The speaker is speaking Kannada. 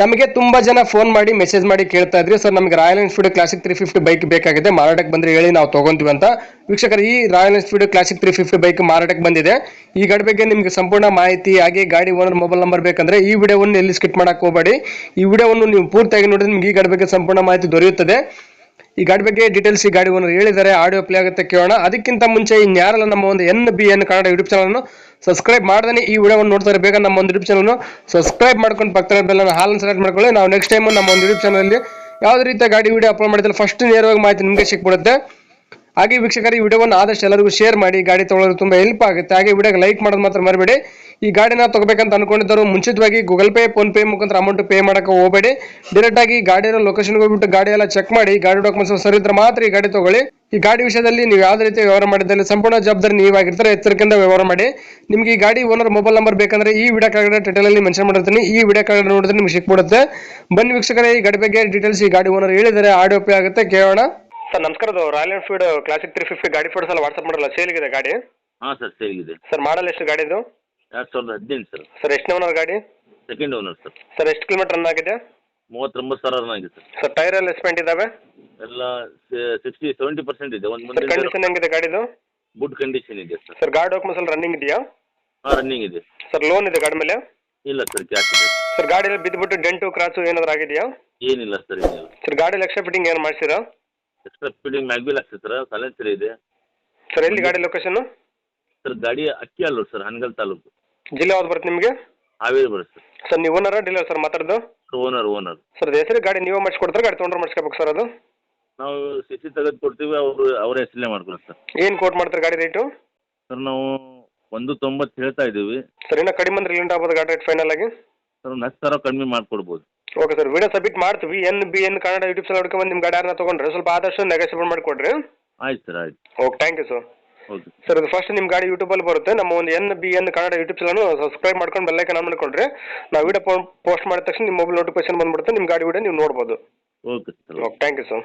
ನಮಗೆ ತುಂಬಾ ಜನ ಫೋನ್ ಮಾಡಿ ಮೆಸೇಜ್ ಮಾಡಿ ಕೇಳ್ತಾ ಇದ್ರಿ. ಸರ್ ನಮಗೆ Royal Enfield classic three fifty bike ಬೇಕಾಗಿದೆ. ಮಾರಾಟಕ್ಕೆ ಬಂದ್ರೆ ಹೇಳಿ ನಾವು ತಗೊಂತೀವಿ ಅಂತ. ವೀಕ್ಷಕರು, ಈ Royal Enfield classic three fifty bike ಮಾರಾಟಕ್ಕೆ ಬಂದಿದೆ. ಈ ಗಾಡಿ ಬಗ್ಗೆ ನಿಮಗೆ ಸಂಪೂರ್ಣ ಮಾಹಿತಿ ಹಾಗೆ ಗಾಡಿ ಓನರ್ ಮೊಬೈಲ್ ನಂಬರ್ ಬೇಕಂದ್ರೆ ಈ ವಿಡಿಯೋವನ್ನು ಎಲ್ಲಿ ಸ್ಕಿಪ್ ಮಾಡಕ್ಕೆ ಹೋಗಬೇಡಿ. ಈ ವಿಡಿಯೋವನ್ನು ನೀವು ಪೂರ್ತಿಯಾಗಿ ನೋಡಿದ್ರೆ ನಿಮಗೆ ಈ ಗಾಡಿ ಬಗ್ಗೆ ಸಂಪೂರ್ಣ ಮಾಹಿತಿ ದೊರೆಯುತ್ತದೆ. ಈ ಗಾಡಿ ಬಗ್ಗೆ ಡೀಟೇಲ್ಸ್ ಈ ಗಾಡಿ ಓನರ್ ಹೇಳಿದ್ದಾರೆ. ಆಡಿಯೋ ಪ್ಲೇ ಆಗುತ್ತೆ ಕೇಳೋಣ. ಅದಕ್ಕಿಂತ ಮುಂಚೆ ಇನ್ಯಾರಲ್ಲ ನಮ್ಮ ಒಂದು N B N Kannada YouTube channel subscribe ಮಾಡ್ದೇ ಈ ವಿಡಿಯೋವನ್ನು ನೋಡ್ತಾರೆ ಬೇಗ ನಮ್ಮ ಒಂದು ಯೂಟ್ಯೂಬ್ ಚಾನಲ್ ಸಬ್ಸ್ಕ್ರೈಬ್ ಮಾಡ್ಕೊಂಡು ಪಕ್ಕದ ಬೆಲ್ಲ ಹಾಲನ್ನು ಸೆಲೆಕ್ಟ್ ಮಾಡ್ಕೊಳ್ಳಿ. ನಾವು ನೆಕ್ಸ್ಟ್ ಟೈಮ್ ನಮ್ಮ ಒಂದು ಯೂಟ್ಯೂಬ್ ಚಾನಲ್ ಯಾವುದೇ ರೀತಿಯ ಗಾಡಿ ವಿಡಿಯೋ ಅಪ್ಲೋಡ್ ಮಾಡಿದ್ರೆ ಫಸ್ಟ್ ನೇರವಾಗಿ ಮಾಹಿತಿ ನಿಮಗೆ ಸಿಕ್ಬಿಡುತ್ತೆ. ಹಾಗೆ ವೀಕ್ಷಕರು, ಈ ವಿಡಿಯೋವನ್ನು ಆದಷ್ಟು ಎಲ್ಲರಿಗೂ ಶೇರ್ ಮಾಡಿ, ಗಾಡಿ ತೊಗೊಳ್ಳೋದು ತುಂಬ ಹೆಲ್ಪ್ ಆಗುತ್ತೆ. ಹಾಗೆ ವಿಡಿಯೋಗೆ ಲೈಕ್ ಮಾಡೋದು ಮಾತ್ರ ಮರಿಬೇಡಿ. ಈ ಗಾಡಿನ ತಗೋಬೇಕಂತ ಅನ್ಕೊಂಡಿದ್ದರು ಮುಂಚಿತವಾಗಿ ಗೂಗಲ್ ಪೇ ಫೋನ್ ಪೇ ಮುಖಾಂತರ ಅಮೌಂಟ್ ಪೇ ಮಾಡೋಕೆ ಹೋಗಬೇಡಿ. ಡೈರೆಕ್ಟ್ ಆಗಿ ಗಾಡಿ ಲೊಕೇಶನ್ ಲೊಕೇಶನ್ಗೆ ಹೋಗ್ಬಿಟ್ಟು ಗಾಡಿ ಎಲ್ಲ ಚೆಕ್ ಮಾಡಿ, ಗಾಡಿ ಡಾಕ್ಯುಮೆಂಟ್ಸ್ ಸರಿ ಇದ್ರೆ ಮಾತ್ರ ಈ ಗಾಡಿ ತಗೊಳ್ಳಿ. ಈ ಗಾಡಿ ವಿಷಯದಲ್ಲಿ ನೀವು ಯಾವುದೇ ರೀತಿ ವ್ಯವಹಾರ ಮಾಡಿದಲ್ಲಿ ಸಂಪೂರ್ಣ ಜವಾಬ್ದಾರಿ ನೀವಾಗಿರ್ತಾರೆ. ಎಚ್ಚರಿಕೆಯಿಂದ ವ್ಯವಹಾರ ಮಾಡಿ. ನಿಮಗೆ ಈ ಗಾಡಿ ಓನರ್ ಮೊಬೈಲ್ ನಂಬರ್ ಬೇಕಂದ್ರೆ ಈ ವಿಡಿಯೋ ಕೆಳಗಡೆ ಟೈಟಲ್ ಅಲ್ಲಿ ಮೆನ್ಷನ್ ಮಾಡಿರ್ತೀನಿ. ಈ ವಿಡಿಯೋ ಕೆಳಗಡೆ ನೋಡಿದ್ರೆ ನಿಮ್ಗೆ ಸಿಕ್ಬಿಡುತ್ತೆ. ಬನ್ನಿ ವೀಕ್ಷಕರೇ, ಈ ಗಾಡಿ ಬಗ್ಗೆ ಡೀಟೇಲ್ಸ್ ಈ ಗಾಡಿ ಓನರ್ ಹೇಳಿದರೆ ಆಡಿಯೋ ಪೇ ಆಗುತ್ತೆ. ಕೇಳೋಣ. ಸರ್ ನಮಸ್ಕಾರ ಅದು Royal Enfield classic three fifty ಗಾಡಿ ಫೋಟೋಸ್ ಎಲ್ಲ ವಾಟ್ಸಪ್ ಮಾಡಲ್ಲ ಇದೆ ಗಾಡಿ? ಹಾಂ ಸರ್ ಸೇಲ್ಗಿದೆ. ಸರ್ ಮಾಡಲ್ ಎಷ್ಟು ಗಾಡಿದು ಎರಡು ಸಾವಿರದ ಹದಿನೆಂಟು ಸರ್. ಸರ್ ಎಷ್ಟು ಓನರ್ ಗಾಡಿ? Second owner sir. ಸರ್ ಎಷ್ಟು ಕಿಲೋಮೀಟರ್ ರನ್ ಆಗಿದೆ? ಮೂವತ್ತೊಂಬತ್ತು ಸಾವಿರ ರನ್ ಆಗಿದೆ ಸರ್. ಸರ್ ಟೈರ್ ಎಲ್ಲ ಎಸ್ಪೆಂಟ್ ಇದಾವೆ? ಎಲ್ಲ ಸಿಕ್ಸ್ಟಿ ಸೆವೆಂಟಿ ಪರ್ಸೆಂಟ್ ಇದೆ. ಒಂದು ಸರ್ ಕಂಡೀಷನ್ ಹೆಂಗಿದೆ ಗಾಡಿದು ಗುಡ್ ಕಂಡೀಷನ್ ಇದೆ ಸರ್. ಸರ್ ಗಾಡಿ ಡಾಕ್ಯುಮೆಂಟ್ಸ್ ಎಲ್ಲ ರನ್ನಿಂಗ್ ಇದೆಯಾ? ಹಾಂ ರನ್ನಿಂಗ್ ಇದೆ. ಸರ್ ಲೋನ್ ಇದೆ ಗಾಡಿ ಮೇಲೆ? ಇಲ್ಲ ಸರ್ ಕ್ಯಾಶ್ ಇದೆ. ಸರ್ ಗಾಡಿಯಲ್ಲಿ ಬಿದ್ದುಬಿಟ್ಟು ಡೆಂಟು ಕ್ರಾಚು ಏನಾದರೂ ಆಗಿದೆಯಾ? ಏನಿಲ್ಲ ಸರ್ ಏನಿಲ್ಲ. ಸರ್ ಗಾಡಿ ಲಕ್ಷ ಫಿಟ್ಟಿಂಗ್ ಏನು ಮಾಡ್ತೀರಾ ಎಕ್ಸ್ಟ್ರಾ ಸ್ಪೀಡಿಂಗ್ ಮ್ಯಾಗ್ವಿಲ್ ಆಗ್ತದೆ ಸರ್ ಸೈಲೆನ್ಸರ್ ಇದೆ. ಸರ್ ಎಲ್ಲಿ ಗಾಡಿ ಲೊಕೇಶನ್ ಸರ್ ಗಾಡಿ ಅಕ್ಕಿ ಅಲ್ಲೂರು ಸರ್ ಹನಗಲ್ ತಾಲೂಕು. ಜಿಲ್ಲೆ ಯಾವ್ದು ಬರುತ್ತೆ ನಿಮಗೆ? ಹಾವೇರಿ ಬರುತ್ತೆ ಸರ್. ನೀವು ಓನರ್ ಡೀಲರ್ ಸರ್ ಮಾತಾಡೋದು? ಸರ್ ಓನರ್ ಓನರ್ ಸರ್ ಹೆಸರು ಗಾಡಿ ನೀವೇ ಮಾಡಿಸ್ಕೊಡ್ತಾರೆ ಗಾಡಿ ತೊಗೊಂಡ್ರೆ ಮಾಡಿಸ್ಕೋಬೇಕು ಸರ್ ಅದು? ನಾವು ಸಿ ಸಿ ತೆಗೆದು ಕೊಡ್ತೀವಿ ಅವರು ಅವರ ಹೆಸರಲ್ಲೇ ಮಾಡ್ಕೊಡ್ತಾರೆ ಸರ್. ಏನು ಕೋಟ್ ಮಾಡ್ತಾರೆ ಗಾಡಿ ರೇಟು ಸರ್ ನಾವು ಒಂದು ತೊಂಬತ್ತು ಹೇಳ್ತಾ ಇದ್ದೀವಿ. ಸರ್ ಇನ್ನೂ ಕಡಿಮೆ ಅಂದ್ರೆ ಲಿಂಟ್ ಆಗ್ಬೋದು ಗಾಡಿ ರೇಟ್ ಫೈನಲ್ ಆಗಿ? ಸರ್ ಒಂದು ಹತ್ತು ಸಾವಿರ ಕಡಿಮೆ ಮಾಡಿಕೊಡ್ಬೋದು. ಓಕೆ ಸರ್ ವಿಡಿಯೋ ಸಬ್ಮಿಟ್ ಮಾಡ್ತೀವಿ. N B N Kannada YouTube channel ಹುಡ್ಕೊಂಡು ನಿಮ್ಮ ಗಾಡಿ ಯಾರನ್ನ ತೊಗೊಂಡ್ರೆ ಸ್ವಲ್ಪ ಆದಷ್ಟು ನೆಗೋಸಿಯೇಟ್ ಮಾಡಿಕೊಡ್ರಿ ಆಯ್ತು ಸರ್ ಆಯ್ತು. Okay thank you sir okay sir ಅದು ಫಸ್ಟ್ ನಿಮ್ಮ ಗಾಡಿ ಯೂಟ್ಯೂಬಲ್ಲಿ ಬರುತ್ತೆ. ನಮ್ಮ ಒಂದು N B N Kannada YouTube channel subscribe ಮಾಡ್ಕೊಂಡು ಬೆಲ್ಲೈಕನ್ ಆನ್ ಮಾಡ್ಕೊಂಡ್ರೆ ನಾವು ವಿಡಿಯೋ ಪೋಸ್ಟ್ ಮಾಡಿದ ತಕ್ಷಣ ನಿಮ್ಮ ಮೊಬೈಲ್ ನೋಟಿಫಿಕೇಶನ್ ಬಂದ್ಬಿಡುತ್ತೆ. ನಿಮ್ಮ ಗಾಡಿ ವಿಡಿಯೋ ನೀವು ನೋಡ್ಬೋದು. Okay sir okay thank you sir